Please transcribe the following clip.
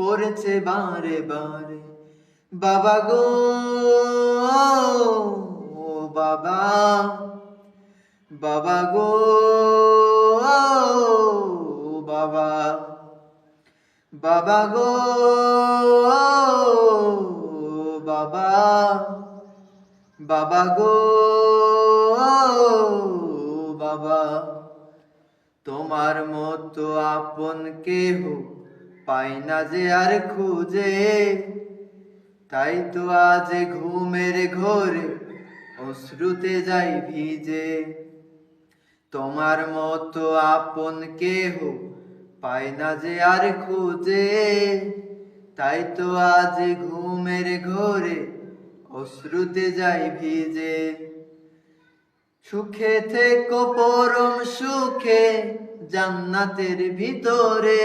পড়েছে বারে বারে। বাবা গো, ও বাবা। বাবা গো বাবা। বাবা গো বাবা। বাবা গো বাবা। তোমার মতো আপন কেহ পাই না যে আর খুঁজে। তাই তো আজ ঘুমের ঘোরে অশ্রুতে যাই ভিজে। তোমার মতো আপন কেহ পাই না যে আর খুঁজে। তাই তো আজ ঘুমের ঘোরে অশ্রুতে যাই ভিজে। সুখে থেকো পরম সুখে জান্নাতের ভিতরে।